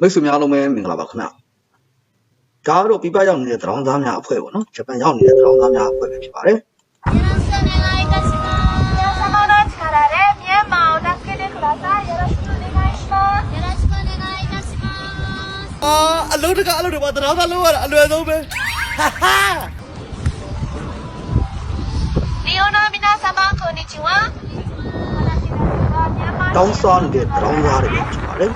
မိတ်ဆွေများလုံးပဲမင်္ဂလာပါခင်ဗျဒါကတော့ပြပရောက်နေတဲ့သံသားများအဖွဲ့ပေါ့နော်ဂျပန်ရောက်နေတဲ့သံသားများအဖွဲ့ပဲဖြစ်ပါတယ်အာအလုပ်တကအလုပ်တွေပါတရားသာလုပ်ရတာအလွယ်ဆုံးပဲဟာဟာလီယိုနာမီနာဆာမကိုနီချီဝါတောင်းစားနေတဲ့တောင်းစားတွေဖြစ်ပါတယ်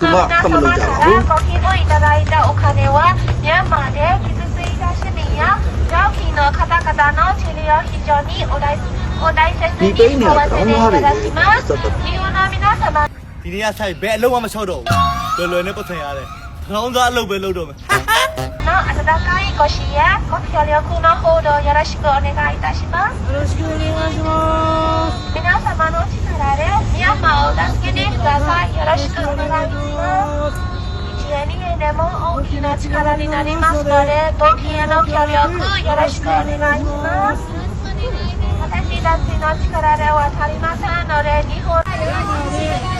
様からご寄付いただいたお金はミャンマーで傷ついた市民や病気の方々の治療非常にお大お大切に使わせていただきます。リオの皆様 ဒီနေ့ကဆိုင်ဘယ်အလုံးမှမချောက်တော့ဘူးလွယ်လွယ်နဲ့ပတ်စံရတယ် ထောင်းသားအလုပ်ပဲလုပ်တော့မယ် の温かいご支援、ご協力のほどよろしくお願いいたします。よろしくお願いします。皆様の力でミャンマーを助けてください。よろしくお願いします。一円二円でも大きな力になりますので、ご機への協力よろしくお願いします。私たちの力では足りませんので、日本で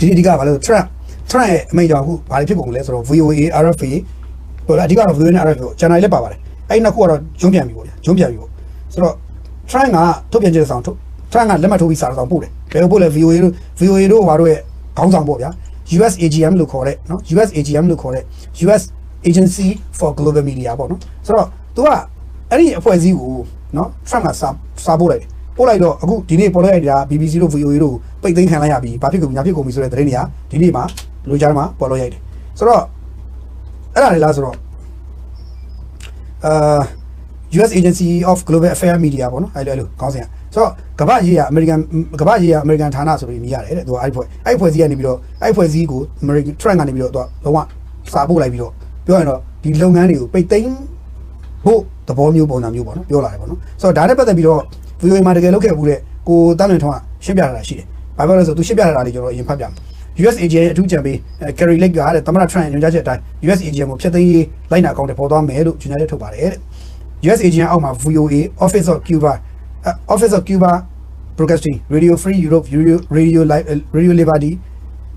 ဒီအဓိကဘာလို့ Trump Trump ရဲ့အမိန့်ကြောင့်အခုဘာတွေဖြစ်ပုံလဲဆိုတော့ VOA RFA ဟိုလားအဓိကတော့ VOA နဲ့ RFA ကို channel လည်းပါပါတယ်အဲ့နောက်ခုကတော့ဂျုံပြန်ပြီပေါ့ဗျာဂျုံပြန်ပြီပေါ့ဆိုတော့ Trump ကထုတ်ပြန်ချက်ဆောင်ထုတ် Trump ကလက်မှတ်ထိုးပြီးစာဆောင်ပို့တယ်ဘယ်လိုပို့လဲ VOA တို့ VOA တို့ဘာတို့ရဲ့ခေါင်းဆောင်ပေါ့ဗျာ US AGM လို့ခေါ်တဲ့နော် US AGM လို့ခေါ်တဲ့ US Agency for Global Media ပေါ့နော်ဆိုတော့ तू ကအဲ့ဒီအဖွဲ့အစည်းကိုနော် Trump ကစာစာပို့လိုက်တယ် ပို့လိုက်တော့အခုဒီနေ့ပေါ်လိုက်တာ BBC တို့ VOA တို့ပိတ်သိမ်းခံလိုက်ရပြီဘာဖြစ်ကုန်ညာဖြစ်ကုန်ပြီဆိုတဲ့သတင်းတွေကဒီနေ့မှာလူကြားမှာပေါ်လို့ရိုက်တယ်ဆိုတော့အဲ့ဒါလေလားဆိုတော့အာ US Agency of Global Affairs Media ပေါ့နော်အဲ့လိုအဲ့လိုခေါင်းစဉ်ကဆိုတော့ကမ္ဘာရေးရ American ကမ္ဘာရေးရ American ဌာနဆိုပြီးမြည်ရတယ်တဲ့သူကအဲ့ဖွဲ့အဲ့ဖွဲ့စည်းကနေပြီးတော့အဲ့ဖွဲ့စည်းကို American Trump ကနေပြီးတော့သူကလုံးဝစာပို့လိုက်ပြီးတော့ပြောရင်တော့ဒီလုပ်ငန်းတွေကိုပိတ်သိမ်းဖို့သဘောမျိုးပုံစံမျိုးပေါ့နော်ပြောလာတယ်ပေါ့နော်ဆိုတော့ဒါနဲ့ပတ်သက်ပြီးတော့ VOA မှာတကယ်လုပ်ခဲ့ဘူးတဲ့ကိုတန်းလွင်ထောင်းကရှင်းပြထားတာရှိတယ်ဘာပြောလဲဆိုသူရှင်းပြထားတာလေးကျွန်တော်အရင်ဖတ်ပြမယ် US AGM ရဲ့အထူးကြံပေး Kerry Lake ကတဲ့သမ္မတ Trump ရဲ့ညွှန်ကြားချက်အတိုင်း US AGM ကိုဖျက်သိမ်းရေးလိုက်နာအကောင့်တွေပေါ်သွားမယ်လို့ညွှန်ကြားချက်ထုတ်ပါတယ်တဲ့ US AGM အောက်မှာ VOA Office of Cuba uh, Office of Cuba Broadcasting Radio Free Europe Radio Radio Li- uh, Radio Liberty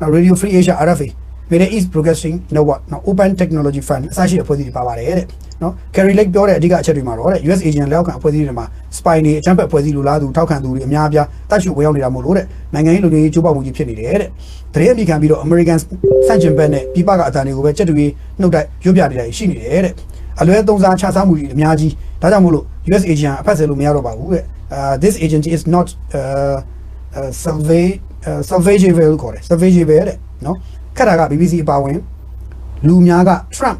now Radio Free Asia RFA Middle East Broadcasting Network now Open Technology Fund အစရှိအဖွဲ့အစည်းတွေပါပါတယ်တဲ့ နော် Kerry Lake ပြောတဲ့အဓိကအချက်တွေမှာတော့တဲ့ US AGM လက်အောက်ခံအဖွဲ့အစည်းတွေမှာ spy တွေအကြမ်းဖက်အဖွဲ့အစည်းလူလားသူထောက်ခံသူတွေအများအပြားတတ်ရှိဝင်ရောက်နေတာမို့လို့တဲ့နိုင်ငံရေးလူမျိုးရေးချိုးဖောက်မှုကြီးဖြစ်နေတယ်တဲ့တရေအမိခံပြီးတော့ American စန့်ကျင်ဘက်နဲ့ပြည်ပကအတန်တွေကိုပဲစက်တူရေးနှုတ်တိုက်ရွတ်ပြနေတာရှိနေတယ်တဲ့အလွဲသုံးစားချစားမှုတွေအများကြီးဒါကြောင့်မို့လို့ US AGM အဖက်ဆယ်လို့မရတော့ပါဘူးတဲ့အာ this agency is not uh uh survey uh, surveyable လို့ခေါ်တယ် surveyable တဲ့နော်ခက်တာက BBC အပါဝင်လူအများက Trump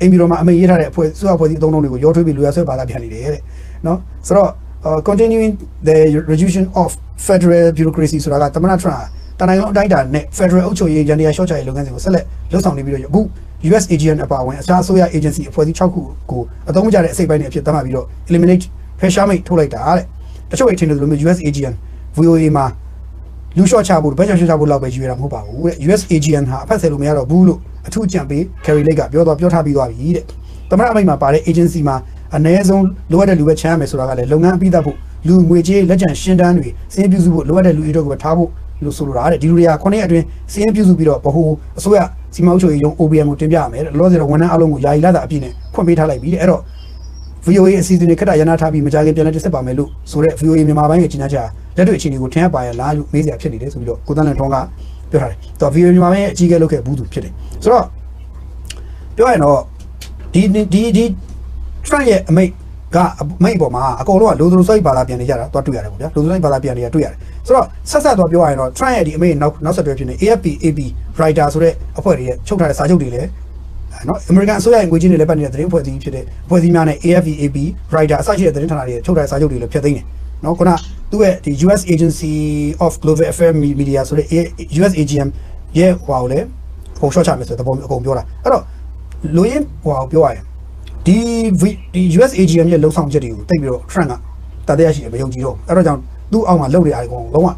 အိမ်ပြည်တော်မှာအမိန့်ရေးထားတဲ့အဖွဲ့စုအဖွဲ့အစည်းအသုံးလုံးတွေကိုရောထွေးပြီးလူရဆွဲပါလာပြန်နေတယ်တဲ့နော်ဆိုတော့ uh, continuing the reduction of federal bureaucracy ဆိုတာကသမ္မတ Trump တနိုင်ငံလုံးအတိုင်းအတာနဲ့ federal အုပ်ချုပ်ရေးရန်တရားရှော့ချရေးလုပ်ငန်းစဉ်ကိုဆက်လက်လှုပ်ဆောင်နေပြီးတော့အခု US AGN အပါအဝင်အခြားအစိုးရ agency အဖွဲ့အစည်း6ခုကိုအသုံးမကျတဲ့အစိတ်ပိုင်းတွေအဖြစ်သတ်မှတ်ပြီးတော့ eliminate pressure mate ထုတ်လိုက်တာတဲ့တချို့အထင်တယ်လို့မျိုး US AGN VOA မှာလူရှော့ချဖို့ဗတ်ချော့ချဖို့လောက်ပဲယူရတာမဟုတ်ပါဘူးတဲ့ US AGN ဟာအဖက်ဆယ်လို့မရတော့ဘူးလို့ အထူးကြံပေး Carrie Lake ကပြောတော့ပြောထားပြီးသွားပြီတဲ့သမ္မတအမိန့်မှာပါတဲ့ agency မှာအ ਨੇ ဆုံးလိုအပ်တဲ့လူပဲချမ်းရမယ်ဆိုတာကလည်းလုပ်ငန်းအပြီးသတ်ဖို့လူငွေကြေးလက်ကျန်ရှင်းတန်းတွေစီးရင်ပြုစုဖို့လိုအပ်တဲ့လူတွေတော့ကိုပဲထားဖို့လို့ဆိုလိုတာတဲ့ဒီလူတွေကခုနှစ်ရက်အတွင်းစီးရင်ပြုစုပြီးတော့ဗဟိုအစိုးရစီမံအုပ်ချုပ်ရေးရုံး OBM ကိုတင်ပြရမယ်တဲ့လောလောဆယ်တော့ဝန်ထမ်းအလုံးကိုယာယီလာတာအပြည့်နဲ့ဖွင့်ပေးထားလိုက်ပြီတဲ့အဲ့တော့ VOA အစီအစဉ်တွေခက်တာရနာထားပြီးမကြခင်ပြန်လည်တက်ဆက်ပါမယ်လို့ဆိုတဲ့ VOA မြန်မာပိုင်းရဲ့ကြီးညာချက်လက်တွေ့အခြေအနေကိုထင်ရပါရလားလို့မေးစရာဖြစ်နေတယ်ဆိုပြီးတော့ကိုတန်းလန်ထွန်းကပြောထားတယ်။သူက VOA မြန်မာပိုင်းရဲ့အကြီးအကဲလုပ်ခဲ့ဘူးသူဖြစ်တယ်။ ဆိုတော့ပြောရရင်တော့ဒီဒီဒီ Trump ရဲ့အမိတ်ကအမိတ်ပေါ်မှာအကုန်လုံးကလိုသလိုစိုက်ပါလာပြန်နေကြတာသွားတွေ့ရတယ်ပေါ့ဗျာလိုသလိုစိုက်ပါလာပြန်နေတာတွေ့ရတယ်ဆိုတော့ဆက်ဆက်သွားပြောရရင်တော့ Trump ရဲ့ဒီအမိတ်နောက်နောက်ဆက်တွဲဖြစ်နေ AFP AP writer ဆိုတဲ့အဖွဲ့တွေရဲ့ချုပ်ထားတဲ့စာချုပ်တွေလည်းနော် American အစိုးရရဲ့ငွေကြေးတွေလည်းပတ်နေတဲ့သတင်းအဖွဲ့အစည်းဖြစ်တဲ့အဖွဲ့အစည်းများနဲ့ AFP AP writer အစရှိတဲ့သတင်းဌာနတွေချုပ်ထားတဲ့စာချုပ်တွေလည်းဖျက်သိမ်းတယ်နော်ခုနသူ့ရဲ့ဒီ US Agency of Global Affairs Media ဆိုတဲ့ US AGM ရဲ့ဟိုဟာကိုလည်း ဟို short ချမယ်ဆိုတဲ့သဘောမျိုးအကုန်ပြောတာအဲ့တော့လူရင်းဟိုဟာကိုပြောရရင်ဒီ V- ဒီ US AGM ရဲ့လုံဆောင်ချက်တွေကိုတိတ်ပြီးတော့ Trump ကတတရားရှိတယ်မယုံကြည်တော့အဲ့တော့ကြောင့်သူ့အောက်မှာလုပ်နေရတယ်အကုန်လုံးဝ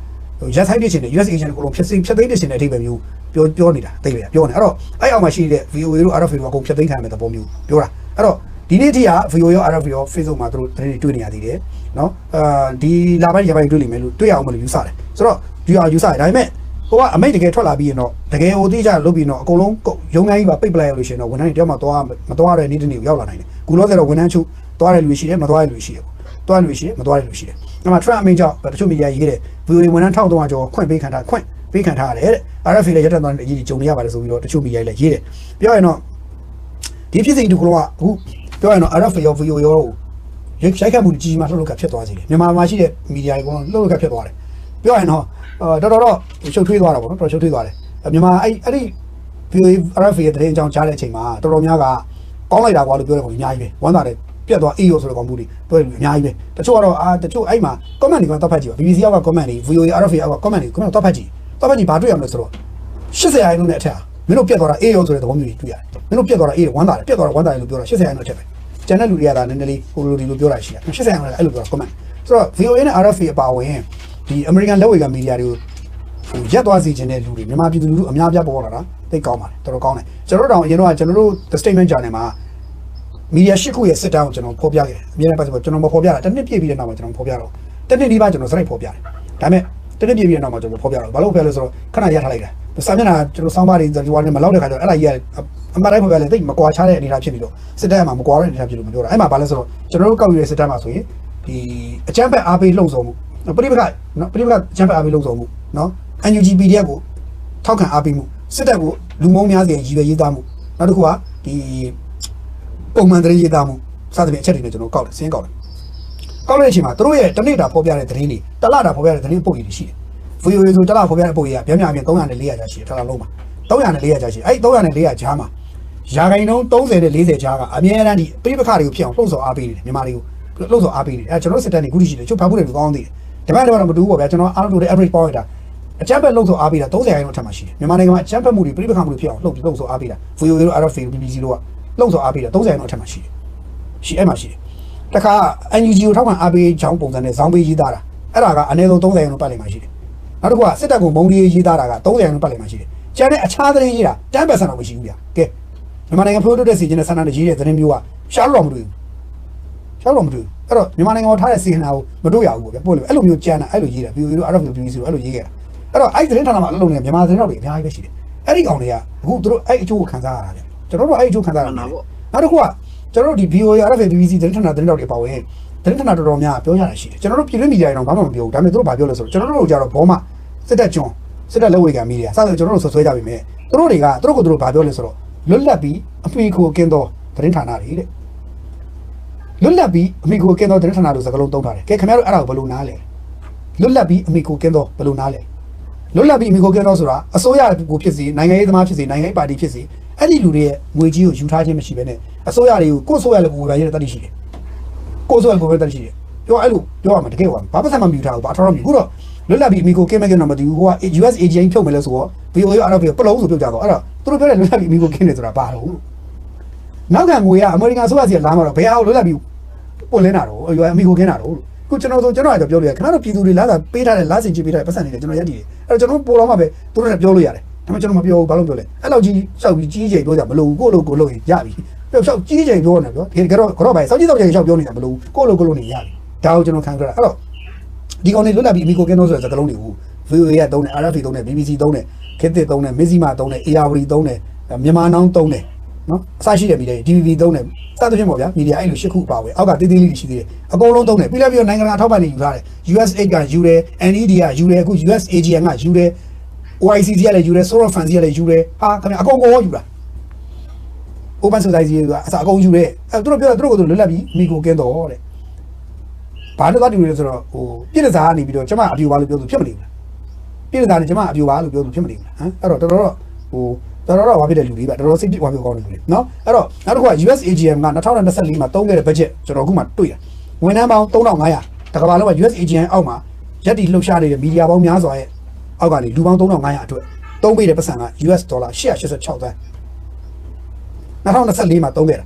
ဟိုရက်ဆိုင်ပြစ်ရှင်တဲ့ US AGM ကိုလုံးဖြတ်သိမ်းဖြတ်သိမ်းပြစ်ရှင်တဲ့အထိပ္ပယ်မျိုးပြောပြောနေတာတိတ်ပဲပြောနေအဲ့တော့အဲ့အောက်မှာရှိတဲ့ VOA တို့ RFA တို့အကုန်ဖြတ်သိမ်းခံရမယ့်သဘောမျိုးပြောတာအဲ့တော့ဒီနေ့ထိက VOA ရော RFA ရော Facebook မှာသူတို့သတင်းတွေတွေ့နေရသေးတယ်နော်အာဒီလာပိုင်းရပိုင်းတွေ့လိမ့်မယ်လို့တွေ့ရအောင်မလို့ယူဆတယ်ဆိုတော့ဒီအောင်ယူဆတယ်ဒါပေမဲ့ ဟိုကအမိတ်တကယ်ထွက်လာပြီးရင်တော့တကယ်ဟိုတိကျလုပ်ပြီးတော့အကုန်လုံးရုံငန်းကြီးပါပိတ်ပလိုက်ရလို့ရှိရင်တော့ဝန်ထမ်းတွေတယောက်မှသွားမသွားတဲ့နေ့တစ်နေ့ကိုရောက်လာနိုင်တယ်ခုလောဆယ်တော့ဝန်ထမ်းချုပ်သွားတဲ့လူရှိတယ်မသွားတဲ့လူရှိတယ်ပေါ့သွားတဲ့လူရှိတယ်မသွားတဲ့လူရှိတယ်အဲ့မှာ Trump အမိန့်ကြောင့်တချို့မီဒီယာရေးတယ် VOA ဝန်ထမ်း1300ကျော်ခွင့်ပေးခံထားခွင့်ပေးခံထားရတယ်တဲ့ RFA လည်းရက်တက်သွားတဲ့အရေးကြီးကြုံနေရပါတယ်ဆိုပြီးတော့တချို့မီဒီယာလည်းရေးတယ်ပြောရင်တော့ဒီဖြစ်စဉ်ဒီကလောကအခုပြောရင်တော့ RFA ရော VOA ရောရိုက်ရိုက်ခတ်မှုကြီးကြီးမားလှုပ်လှုပ်ခတ်ဖြစ်သွားစေတယ်မြန်မာမှာရှိတဲ့မီဒီယာတွေကတော့လှုပ်လှုပ်ခတ်ဖြစ်သွားတယ် ပြောရင်တော့အာတော်တော်တော့ရှုပ်ထွေးသွားတာပေါ့နော်တော်တော်ရှုပ်ထွေးသွားတယ်မြန်မာအဲ့အဲ့ဒီ VOA RFA ရဲ့သတင်းအကြောင်းကြားတဲ့အချိန်မှာတော်တော်များကကောင်းလိုက်တာကွာလို့ပြောတဲ့ကောင်အများကြီးပဲဝမ်းသာတယ်ပြတ်သွားအေးရောဆိုတဲ့ကောင်မှုတွေပြောတယ်အများကြီးပဲတချို့ကတော့အာတချို့အဲ့မှာ comment တွေကတော့ဖတ်ကြည့်ပါ BBC က comment တွေ VOA RFA က comment တွေ comment တော့ဖတ်ကြည့်တော့ဖတ်ကြည့်ဘာတွေ့ရမလဲဆိုတော့80ရာခိုင်နှုန်းနဲ့အထက်ဟာမင်းတို့ပြတ်သွားတာအေးရောဆိုတဲ့သဘောမျိုးတွေတွေ့ရတယ်မင်းတို့ပြတ်သွားတာအေးဝမ်းသာတယ်ပြတ်သွားတာဝမ်းသာတယ်လို့ပြောတာ80ရာခိုင်နှုန်းအထက်ပဲကျန်တဲ့လူတွေကသာနည်းနည်းလေးဟိုလိုဒီလိုပြောတာရှိတယ်80ရာခိုင်နှုန်းအဲ့လိုပြောတာ comment ဆိုတော့ VOA နဲ့ RFA အပါအဝင်ဒီ American လက်ဝေကမီဒီယာတွေကိုဟိုရက်သွားစီခြင်းတဲ့လူတွေမြန်မာပြည်သူလူထုအများအပြားပေါ်လာတာသိကောင်းပါတယ်တော်တော်ကောင်းတယ်ကျွန်တော်တို့တောင်အရင်တော့ကျွန်တော်တို့ The Statement Journal မှာမီဒီယာရှစ်ခုရဲ့စစ်တမ်းကိုကျွန်တော်ဖော်ပြခဲ့တယ်အများနဲ့ပတ်သက်ပြီးကျွန်တော်မဖော်ပြတာတစ်နှစ်ပြည့်ပြီးတဲ့နောက်မှာကျွန်တော်ဖော်ပြတော့တစ်နှစ်ဒီပါကျွန်တော်စရိုက်ဖော်ပြတယ်ဒါပေမဲ့တစ်နှစ်ပြည့်ပြီးတဲ့နောက်မှာကျွန်တော်ဖော်ပြတော့ဘာလို့ဖော်ပြလဲဆိုတော့ခဏရထားလိုက်တယ်စာမျက်နှာကျွန်တော်စောင်းပါးတွေဒီဝါနဲ့မလောက်တဲ့ခါကျတော့အဲ့ဒါကြီးကအမှန်တိုင်းဖော်ပြလဲတိတ်မကွာခြားတဲ့အနေအထားဖြစ်ပြီးတော့စစ်တမ်းမှာမကွာတဲ့အနေအထားဖြစ်လို့မပြောတာအဲ့မှာဘာလဲဆိုတော့ကျွန်တော်တို့ကောက်ယူတဲ့စစ်တမ်းမှာဆိုရင်ဒီအကြမ်းဖက်အားပေးလှုံ့ဆော်မှု ပြိပခနော်ပြိပခအကြမ်းဖက်အားပေးလှုံ့ဆော်မှုနော် NUG PDF ကိုထောက်ခံအားပေးမှုစစ်တပ်ကိုလူမုံများစီရည်ရွယ်ရေးသားမှုနောက်တစ်ခုကဒီပုံမှန်သတင်းရေးသားမှုစသဖြင့်အချက်တွေနဲ့ကျွန်တော်ကောက်တယ်စင်းကောက်တယ်ကောက်တဲ့အချိန်မှာတို့ရဲ့တစ်နေ့တာဖော်ပြတဲ့သတင်းတွေတစ်လတာဖော်ပြတဲ့သတင်းပုတ်ကြီးတွေရှိတယ် VOA ဆိုတစ်လဖော်ပြတဲ့ပုတ်ကြီးကဗျာများအပြင်300နဲ့400ကျားရှိတယ်တစ်လလုံးမှာ300နဲ့400ကျားရှိတယ်အဲ့300နဲ့400ကျားမှာရာခိုင်နှုန်း30နဲ့40ကျားကအများအားဒီပြိပခတွေကိုဖြစ်အောင်လှုပ်ဆော်အားပေးနေတယ်မြန်မာတွေကိုလှုပ်ဆော်အားပေးနေတယ်အဲကျွန်တော်စစ်တပ်တွေခုထိရှိတယ်ချုပ်ဖားဖို့တွေကောင်းသေးတယ် ဒီဘက်တော့မတူဘူးပေါ့ဗျာကျွန်တော်အားလုံးတို့တဲ့ average point တာအကြမ်းဖက်လှုပ်ဆော်အားပေးတာ30ရာခိုင်နှုန်းထက်မှရှိတယ်မြန်မာနိုင်ငံမှာအကြမ်းဖက်မှုတွေပြိပခါမှုတွေဖြစ်အောင်လှုပ်လှုပ်ဆော်အားပေးတာ VOA တို့ RFA BBC တို့ကလှုပ်ဆော်အားပေးတာ30ရာခိုင်နှုန်းထက်မှရှိတယ်ရှိအဲ့မှာရှိတယ်တခါ NUG ကိုထောက်ခံအားပေးချောင်းပုံစံနဲ့ဇောင်းပေးရေးသားတာအဲ့ဒါကအနည်းဆုံး30ရာခိုင်နှုန်းပတ်လည်မှာရှိတယ်နောက်တစ်ခုကစစ်တပ်ကမုံဒီရေးသားတာက30ရာခိုင်နှုန်းပတ်လည်မှာရှိတယ်ကျန်တဲ့အခြားသတင်းရေးတာ10%တော့မရှိဘူးဗျာကဲမြန်မာနိုင်ငံ product တဲ့စီခြင်းနဲ့ဆန္ဒနဲ့ရေးတဲ့သတင်းမျိုးကရှားလို့တော့မတွေ့ဘူး ရှားလို့မတွေ့ဘူးအဲ့တော့မြန်မာနိုင်ငံမှာထားတဲ့စီဟနာကိုမတွေ့ရဘူးပေါ့ဗျာပို့လို့အဲ့လိုမျိုးကြမ်းတာအဲ့လိုရေးတာ VOA တို့ RFA BBC တို့အဲ့လိုရေးခဲ့တာအဲ့တော့အဲ့ဒီသတင်းဌာနမှာအလုပ်လုပ်နေတဲ့မြန်မာသတင်းတော်တွေအများကြီးပဲရှိတယ်အဲ့ဒီကောင်တွေကအခုသူတို့အဲ့အကျိုးကိုခံစားရတာဗျကျွန်တော်တို့အဲ့အကျိုးခံစားရတာနောက်တစ်ခုကကျွန်တော်တို့ဒီ VOA RFA BBC သတင်းဌာနသတင်းတော်တွေပါဝင်သတင်းဌာနတော်တော်များပြောရတာရှိတယ်ကျွန်တော်တို့ပြည်တွင်းမီဒီယာတွေတော့ဘာမှမပြောဘူးဒါပေမဲ့သူတို့ဘာပြောလဲဆိုတော့ကျွန်တော်တို့ကြတော့ဘောမစစ်တပ်ကျွန်းစစ်တပ်လက်ဝဲကမီဒီယာစသဖြင့်ကျွန်တော်တို့ဆွဆွဲကြပြီမဲ့သူတို့တွေကသူတို့ကိုသူတို့ဘာပြောလဲဆိုတော့လွတ်လပ်ပြီးအမိကိုကင်းသောသတင်းဌာနတွေတဲ့ လွတ်လပ်ပြီးအမိကိုကင်းသောသတင်းဌာနလို့စကားလုံးသုံးထားတယ်ကဲခင်ဗျားတို့အဲ့ဒါကိုဘယ်လိုနားလဲလွတ်လပ်ပြီးအမိကိုကင်းသောဘယ်လိုနားလဲလွတ်လပ်ပြီးအမိကိုကင်းတော့ဆိုတာအစိုးရကိုဖြစ်စီနိုင်ငံရေးသမားဖြစ်စီနိုင်ငံရေးပါတီဖြစ်စီအဲ့ဒီလူတွေရဲ့ငွေကြီးကိုယူထားခြင်းမရှိဘဲနဲ့အစိုးရတွေကိုကိုယ်ဆိုရလည်းကိုယ်ပဲရတဲ့တတိရှိတယ်ကိုယ်ဆိုရကိုယ်ပဲတတိရှိတယ်ပြောအဲ့လိုပြောရမှာတကယ်ကဘာမှဆက်မမြူထားဘူးဘာထောက်တော့မြူခုတော့လွတ်လပ်ပြီးအမိကိုကင်းမကင်းတော့မသိဘူးဟိုက US AGI ဖြုတ်မယ်လို့ဆိုတော့ VOA ရတော့ပလုံးဆိုပြုတ်ကြတော့အဲ့တော့သူတို့ပြောတယ်လွတ်လပ်ပြီးအမိကိုကင်းတယ်ဆိုတာဘာလို့နောက်ကငွေကအမေရိကန်အစိုးရစီကလာမှာတော့ဘယ်အောင်လွတ်လပ်ပြီး ပို့လင်းတာတော့အမိကိုကင်းတာတော့ခုကျွန်တော်ဆိုကျွန်တော်အဲ့တော့ပြောလို့ရခင်ဗျားတို့ပြည်သူတွေလာတာပေးထားတဲ့လာစင်ချပေးထားတဲ့ပတ်စံတွေကျွန်တော်ရက်တည်တယ်အဲ့တော့ကျွန်တော်ပို့တော့မှပဲသူတို့လည်းပြောလို့ရတယ်ဒါပေမဲ့ကျွန်တော်မပြောဘူးဘာလို့ပြောလဲအဲ့လောက်ကြီးရှောက်ပြီးကြီးကြီးပြောကြမလို့ကိုလိုကိုလို့ရပြီပြောရှောက်ကြီးကြီးပြောနေပြောဒီကတော့ကတော့ပဲစောက်ကြီးစောက်ကြီးရှောက်ပြောနေတာမလို့ကိုလိုကိုလို့နေရပြီဒါကိုကျွန်တော်ခံကြတာအဲ့တော့ဒီကောင်တွေလွတ်လပ်ပြီးအမီကိုကင်းတော့ဆိုတဲ့စကားလုံးတွေကို VOA ကသုံးတယ် RFA သုံးတယ် BBC သုံးတယ်ခေတ်သစ်သုံးတယ်မစ္စည်းမာသုံးတယ် ARD သုံးတယ်မြန်မာနောင်းသုံးတယ် နော်အစရှိတယ်ပြီးတယ် DVB သုံးတယ်စသဖြင့်ပေါ့ဗျာမီဒီယာအဲ့လိုရှစ်ခုပါပဲအောက်ကတေးသေးလေးတွေရှိသေးတယ်အကုန်လုံးသုံးတယ်ပြီးလည်းပြီးတော့နိုင်ငံတကာထောက်ပံ့နေယူထားတယ် USAID ကယူတယ် NED ကယူတယ်အခု USAGM ကယူတယ် OICC ကလည်းယူတယ် Soros Fund ကလည်းယူတယ်ဟာခင်ဗျအကုန်ကုန်ရောယူတာ Open Society ကအစအကုန်ယူတယ်အဲသူတို့ပြောတာသူတို့ကသူလွတ်လပ်ပြီးမိကိုကင်းတော့တဲ့ဘာလို့သွားတူလဲဆိုတော့ဟိုပြည်လက်စားကနေပြီးတော့ကျမအပြူပါလို့ပြောသူဖြစ်မနေဘူးလားပြည်လက်စားနေကျမအပြူပါလို့ပြောသူဖြစ်မနေဘူးလားဟမ်အဲ့တော့တော်တော်တော့ဟို တော်တော်တော့ဝါဖြစ်တဲ့လူတွေပါတော်တော်စိတ်ပြစ်ဝါဖြစ်ကောင်းတဲ့လူတွေနော်အဲ့တော့နောက်တစ်ခုက US AGM က2024မှာတုံးခဲ့တဲ့ budget ကျွန်တော်အခုမှတွေ့တာဝန်ထမ်းပေါင်း3500တကဘာလုံးက US AGM အောက်မှာရက်တီလှုပ်ရှားနေတဲ့မီဒီယာပေါင်းများစွာရဲ့အောက်ကနေလူပေါင်း3500အတွက်သုံးပေးတဲ့ပတ်စံက US ဒေါ်လာ186သန်း2024မှာသုံးခဲ့တာ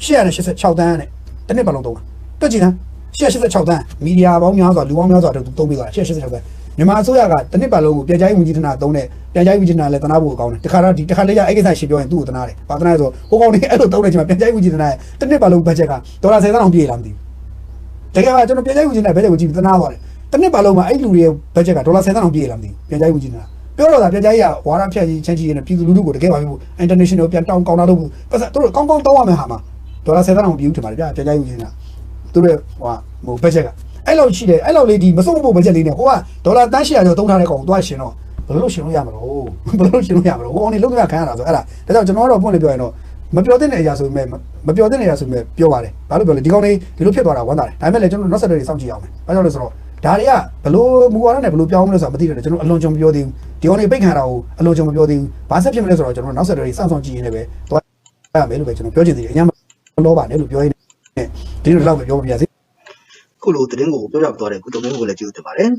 186သန်းနဲ့တစ်နှစ်ပတ်လုံးသုံးတာတွက်ကြည့်စမ်း186သန်းမီဒီယာပေါင်းများစွာလူပေါင်းများစွာအတွက်သုံးပေးသွားတာ186သန်း မြန်မာအစိုးရကတစ်နှစ်ပတ်လုံးကိုပြန်ကြားရေးဝန်ကြီးဌာနသုံးတဲ့ပြန်ကြားရေးဝန်ကြီးဌာနလည်းတနာဖို့အကောင်းတယ်တခါတော့ဒီတခါလေးရအဲ့ကိစ္စရှင်းပြောရင်သူ့ကိုတနာတယ်ဘာတနာလဲဆိုဟိုကောင်လေးအဲ့လိုသုံးတဲ့ချိန်မှာပြန်ကြားရေးဝန်ကြီးဌာနရဲ့တစ်နှစ်ပတ်လုံးဘတ်ဂျက်ကဒေါ်လာ10သန်းအောင်ပြည့်လားမသိဘူးတကယ်ကကျွန်တော်ပြန်ကြိုက်ဝင်ခြင်းနဲ့ဘယ်တဲ့ကိုကြည့်ပြီးသနာသွားတယ်တစ်နှစ်ပတ်လုံးမှာအဲ့လူတွေရဲ့ဘတ်ဂျက်ကဒေါ်လာ10သန်းအောင်ပြည့်လာမသိဘူးပြန်ကြိုက်ဝင်ခြင်းနဲ့ပြောတော့တာပြန်ကြိုက်ရဝါရဖြတ်ကြီးချမ်းချီရနဲ့ပြည်သူလူထုကိုတကယ်ပါဘူး international ပြန်တောင်းကောင်းတာလုပ်ဘူးပတ်စံတို့ကောင်းကောင်းတောင်းရမယ်ဟာမှာဒေါ်လာ10သန်းအောင်ပြည့်ဦးထင်ပါတယ်ဗျပြန်ကြိုက်ဝင်ခြင်းနဲ့သူတို့ဟိုဟိုဘတ်ဂျက်က အဲ့လောက်ရှိတယ်အဲ့လောက်လေးဒီမစုံမဖို့ဘတ်ဂျက်လေးနဲ့ဟိုကဒေါ်လာတန်း800ကျော်သုံးထားတဲ့ကောင်ကိုသွားရှင်တော့ဘယ်လိုလုပ်ရှင်လို့ရမလို့ဘယ်လိုလုပ်ရှင်လို့ရမလို့ဟိုကောင်နေလုံးဝခံရတာဆိုအဲ့ဒါဒါကြောင့်ကျွန်တော်ကတော့ပွင့်လေးပြောရင်တော့မပြောတဲ့အရာဆိုပေမဲ့မပြောတဲ့အရာဆိုပေမဲ့ပြောပါတယ်ဘာလို့ပြောလဲဒီကောင်လေးဒီလိုဖြစ်သွားတာဝမ်းသာတယ်ဒါပေမဲ့လည်းကျွန်တော်နောက်ဆက်တွဲတွေစောင့်ကြည့်အောင်မယ်ဘာကြောင့်လဲဆိုတော့ဒါတွေကဘလို့မူဝါဒနဲ့ဘလို့ပြောင်းမလဲဆိုတာမသိတယ်ကျွန်တော်အလွန်ကြုံမပြောသေးဘူးဒီကောင်လေးပိတ်ခံတာကိုအလွန်ကြုံမပြောသေးဘူးဘာဆက်ဖြစ်မလဲဆိုတော့ကျွန်တော်နောက်ဆက်တွဲတွေစောင့်ဆောင်ကြည့်ရင်းနဲ့ပဲသွားရမယ်လို့ပဲကျွန်တော်ပြောချင်သေးတယ်အညာမလောပါနဲ့လို့ပြောရင်းနဲ့ဒီလိုတော့ပဲပြောပြပါစေ ခုလိုသတင်းကိုပြောပြသွားတဲ့ကုတုံမင်းကိုလည်းကျေးဇူးတင်ပါတယ်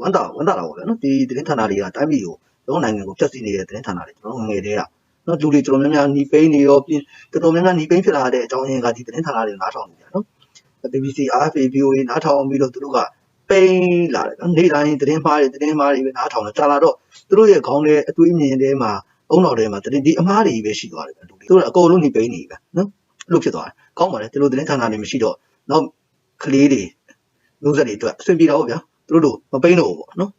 ဝမ်းသာဝမ်းသာတာပေါ့ဗျာနော်ဒီသတင်းဌာနတွေကတိုင်းပြည်ကိုတော့နိုင်ငံကိုဖျက်ဆီးနေတဲ့သတင်းဌာနတွေကျွန်တော်ငယ်တွေကနော်လူတွေတော်တော်များများညီပိန်းနေရောပြင်တော်တော်များများညီပိန်းဖြစ်လာတဲ့အကြောင်းရင်းကဒီသတင်းဌာနတွေနားထောင်နေကြနော် BBC RFA VOA နားထောင်ပြီးတော့သူတို့ကပိန်းလာတယ်နော်နေ့တိုင်းသတင်းမှားတွေသတင်းမှားတွေပဲနားထောင်တယ်ကြာလာတော့သူတို့ရဲ့ခေါင်းထဲအတွေးမြင်ထဲမှာအုံတော်ထဲမှာသတင်းဒီအမှားတွေပဲရှိသွားတယ်ဗျလူတွေသူတို့အကုန်လုံးညီပိန်းနေပြီဗျနော်လို့ဖြစ်သွားတယ်ကောင်းပါတယ်ဒီလိုသတင်းဌာနတွေမရှိတော့နောက်ကလေးတွေ မျိုးဆက်တွေအတွက်အဆင်ပြေတော့ဗျာသူတို့တို့မပိန်းတော့ဘူးပေါ့နော်